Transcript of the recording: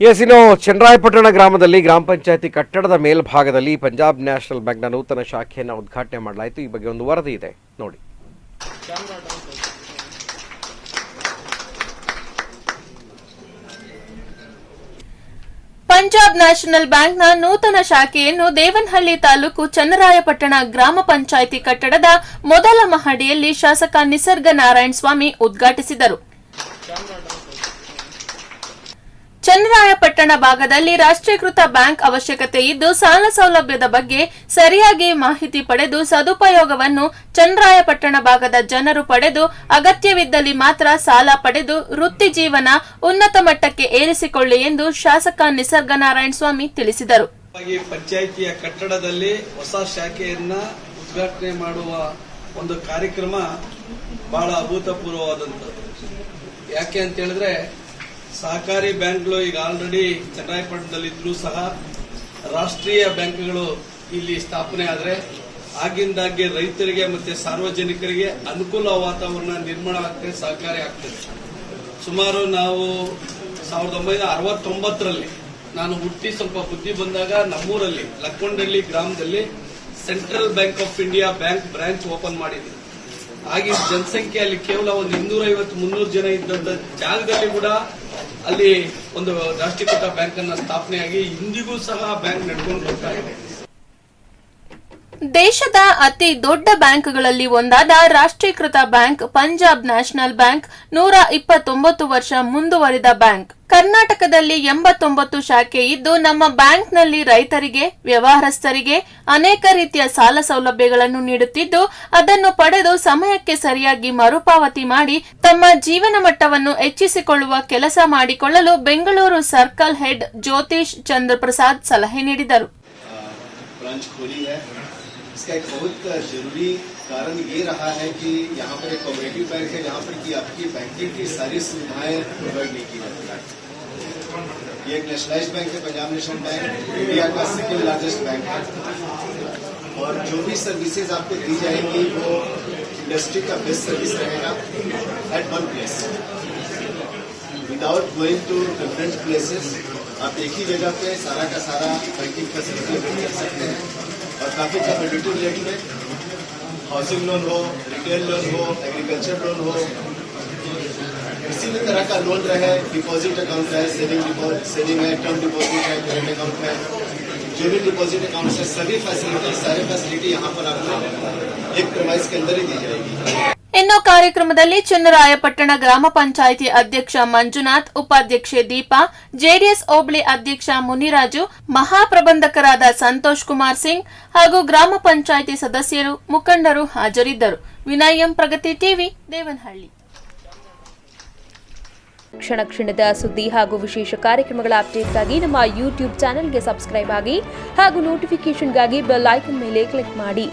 S ಇನ್ನು ಚನ್ನರಾಯಪಟ್ಟಣ ಗ್ರಾಮದಲ್ಲಿ ಗ್ರಾಮ ಪಂಚಾಯತಿ ಕಟ್ಟಡದ ಮೇಲ್ಭಾಗದಲ್ಲಿ ಪಂಜಾಬ್ ನ್ಯಾಷನಲ್ ಬ್ಯಾಂಕ್ನ ನೂತನ ಶಾಖೆಯನ್ನು ಉದ್ಘಾಟನೆ ಮಾಡಲಾಯಿತು. ಈ ಬಗ್ಗೆ ಒಂದು ವರದಿ ಇದೆ. ನೋಡಿ. ಪಂಜಾಬ್ ನ್ಯಾಷನಲ್ ಬ್ಯಾಂಕ್ನ ನೂತನ ಶಾಖೆಯನ್ನು ದೇವನಹಳ್ಳಿ ತಾಲೂಕು ಚನ್ನರಾಯಪಟ್ಟಣ ಗ್ರಾಮ ಪಂಚಾಯಿತಿ ಕಟ್ಟಡದ ಮೊದಲ ಮಹಡಿಯಲ್ಲಿ ಶಾಸಕ ನಿಸರ್ಗ ನಾರಾಯಣ ಸ್ವಾಮಿ ಉದ್ಘಾಟಿಸಿದರು. ಚನ್ನರಾಯಪಟ್ಟಣ ಭಾಗದಲ್ಲಿ ರಾಷ್ಟ್ರೀಕೃತ ಬ್ಯಾಂಕ್ ಅವಶ್ಯಕತೆ ಇದ್ದು ಸಾಲ ಸೌಲಭ್ಯದ ಬಗ್ಗೆ ಸರಿಯಾಗಿ ಮಾಹಿತಿ ಪಡೆದು ಸದುಪಯೋಗವನ್ನು ಚನ್ನರಾಯಪಟ್ಟಣ ಭಾಗದ ಜನರು ಪಡೆದು ಅಗತ್ಯವಿದ್ದಲ್ಲಿ ಮಾತ್ರ ಸಾಲ ಪಡೆದು ವೃತ್ತಿ ಜೀವನ ಉನ್ನತ ಮಟ್ಟಕ್ಕೆ ಏರಿಸಿಕೊಳ್ಳಿ ಎಂದು ಶಾಸಕ ನಿಸರ್ಗ ನಾರಾಯಣ ಸ್ವಾಮಿ ತಿಳಿಸಿದರು. ಪಂಚಾಯಿತಿಯ ಕಟ್ಟಡದಲ್ಲಿ ಹೊಸ ಶಾಖೆಯನ್ನ ಉದ್ಘಾಟನೆ ಮಾಡುವ ಒಂದು ಕಾರ್ಯಕ್ರಮ ಬಹಳ ಅಭೂತಪೂರ್ವವಾದಂಥದ್ದು. ಯಾಕೆ ಅಂತ ಹೇಳಿದ್ರೆ ಸಹಕಾರಿ ಬ್ಯಾಂಕ್ಗಳು ಈಗ ಆಲ್ರೆಡಿ ಚನ್ನರಾಯಪಟ್ಟಣದಲ್ಲಿದ್ರೂ ಸಹ ರಾಷ್ಟ್ರೀಯ ಬ್ಯಾಂಕ್ಗಳು ಇಲ್ಲಿ ಸ್ಥಾಪನೆ ಆದರೆ ಆಗಿಂದಾಗ್ಗೆ ರೈತರಿಗೆ ಮತ್ತು ಸಾರ್ವಜನಿಕರಿಗೆ ಅನುಕೂಲ ವಾತಾವರಣ ನಿರ್ಮಾಣ ಆಗ್ತದೆ, ಸಹಕಾರಿ ಆಗ್ತದೆ. ಸುಮಾರು ನಾವು ಸಾವಿರದ ಒಂಬೈನೂರ ಅರವತ್ತೊಂಬತ್ತರಲ್ಲಿ ನಾನು ಹುಟ್ಟಿ ಸ್ವಲ್ಪ ಬುದ್ಧಿ ಬಂದಾಗ ನಮ್ಮೂರಲ್ಲಿ, ಲಕ್ಕೊಂಡಳ್ಳಿ ಗ್ರಾಮದಲ್ಲಿ central bank of India bank branch open ಮಾಡಿದ್ವಿ. ಆಗಿನ ಜನಸಂಖ್ಯೆ ಅಲ್ಲಿ ಕೇವಲ ಒಂದು ಇನ್ನೂರೈವತ್ತು ಮುನ್ನೂರು ಜನ ಇದ್ದಂಥ ಜಾಗದಲ್ಲಿ ಕೂಡ ಅಲ್ಲಿ ಒಂದು ರಾಷ್ಟ್ರೀಕೃತ ಬ್ಯಾಂಕನ್ನು ಸ್ಥಾಪನೆಯಾಗಿ ಇಂದಿಗೂ ಸಹ ಬ್ಯಾಂಕ್ ನಡ್ಕೊಂಡು ಬರ್ತಾ ಇದೆ. ದೇಶದ ಅತಿ ದೊಡ್ಡ ಬ್ಯಾಂಕ್ಗಳಲ್ಲಿ ಒಂದಾದ ರಾಷ್ಟ್ರೀಕೃತ ಬ್ಯಾಂಕ್ ಪಂಜಾಬ್ ನ್ಯಾಷನಲ್ ಬ್ಯಾಂಕ್, ನೂರ ಇಪ್ಪತ್ತೊಂಬತ್ತು ವರ್ಷ ಮುಂದುವರಿದ ಬ್ಯಾಂಕ್. ಕರ್ನಾಟಕದಲ್ಲಿ ಎಂಬತ್ತೊಂಬತ್ತು ಶಾಖೆ ಇದ್ದು, ನಮ್ಮ ಬ್ಯಾಂಕ್ನಲ್ಲಿ ರೈತರಿಗೆ, ವ್ಯವಹಾರಸ್ಥರಿಗೆ ಅನೇಕ ರೀತಿಯ ಸಾಲ ಸೌಲಭ್ಯಗಳನ್ನು ನೀಡುತ್ತಿದ್ದು, ಅದನ್ನು ಪಡೆದು ಸಮಯಕ್ಕೆ ಸರಿಯಾಗಿ ಮರುಪಾವತಿ ಮಾಡಿ, ತಮ್ಮ ಜೀವನ ಮಟ್ಟವನ್ನು ಹೆಚ್ಚಿಸಿಕೊಳ್ಳುವ ಕೆಲಸ ಮಾಡಿಕೊಳ್ಳಲು ಬೆಂಗಳೂರು ಸರ್ಕಲ್ ಹೆಡ್ ಜ್ಯೋತಿಷ್ ಚಂದ್ರಪ್ರಸಾದ್ ಸಲಹೆ ನೀಡಿದರು. इसका एक बहुत ज़रूरी कारण ये रहा है कि यहाँ पर एक कोऑपरेटिव बैंक है जहाँ पर कि आपकी बैंकिंग की सारी सुविधाएँ प्रोवाइड नहीं की जाती हैं। ये एक नेशनलाइज बैंक है पंजाब नेशनल बैंक इंडिया का सेकेंड लार्जेस्ट बैंक है। और जो भी सर्विसेज़ आपको दी जाएँगी, वो इंडस्ट्री का बेस्ट सर्विस रहेगा at one place without going to different places आप एक ही जगह पे सारा का सारा बैंकिंग फैसिलिटी कर सकते हैं। और काफ़ी कम्पिटेटिव रेट में हाउसिंग लोन हो रिटेल लोन हो एग्रीकल्चर लोन हो, किसी भी तरह का लोन रहे डिपॉजिट अकाउंट है सेविंग सेविंग है टर्म डिपॉजिट है करेंट अकाउंट है, जो भी डिपॉजिट अकाउंट है, सभी फैसिलिटी सारी फैसिलिटी यहाँ पर आपको एक प्रमाइस के अंदर ही दी जाएगी। ಇನ್ನು ಕಾರ್ಯಕ್ರಮದಲ್ಲಿ ಚನ್ನರಾಯಪಟ್ಟಣ ಗ್ರಾಮ ಪಂಚಾಯಿತಿ ಅಧ್ಯಕ್ಷ ಮಂಜುನಾಥ್, ಉಪಾಧ್ಯಕ್ಷೆ ದೀಪಾ, ಜೆಡಿಎಸ್ ಹೋಬಳಿ ಅಧ್ಯಕ್ಷ ಮುನಿರಾಜು, ಮಹಾಪ್ರಬಂಧಕರಾದ ಸಂತೋಷ್ ಕುಮಾರ್ ಸಿಂಗ್ ಹಾಗೂ ಗ್ರಾಮ ಪಂಚಾಯಿತಿ ಸದಸ್ಯರು, ಮುಖಂಡರು ಹಾಜರಿದ್ದರು. ವಿನಯಂ ಪ್ರಗತಿ ಟಿವಿ, ದೇವನಹಳ್ಳಿ. ಕ್ಷಣ ಕ್ಷಣದ ಸುದ್ದಿ ಹಾಗೂ ವಿಶೇಷ ಕಾರ್ಯಕ್ರಮಗಳ ಅಪ್ಡೇಟ್ಗಾಗಿ ನಮ್ಮ ಯೂಟ್ಯೂಬ್ ಚಾನೆಲ್ಗೆ ಸಬ್ಸ್ಕ್ರೈಬ್ ಆಗಿ ಹಾಗೂ ನೋಟಿಫಿಕೇಷನ್ಗಾಗಿ ಬೆಲ್ ಐಕನ್ ಮೇಲೆ ಕ್ಲಿಕ್ ಮಾಡಿ.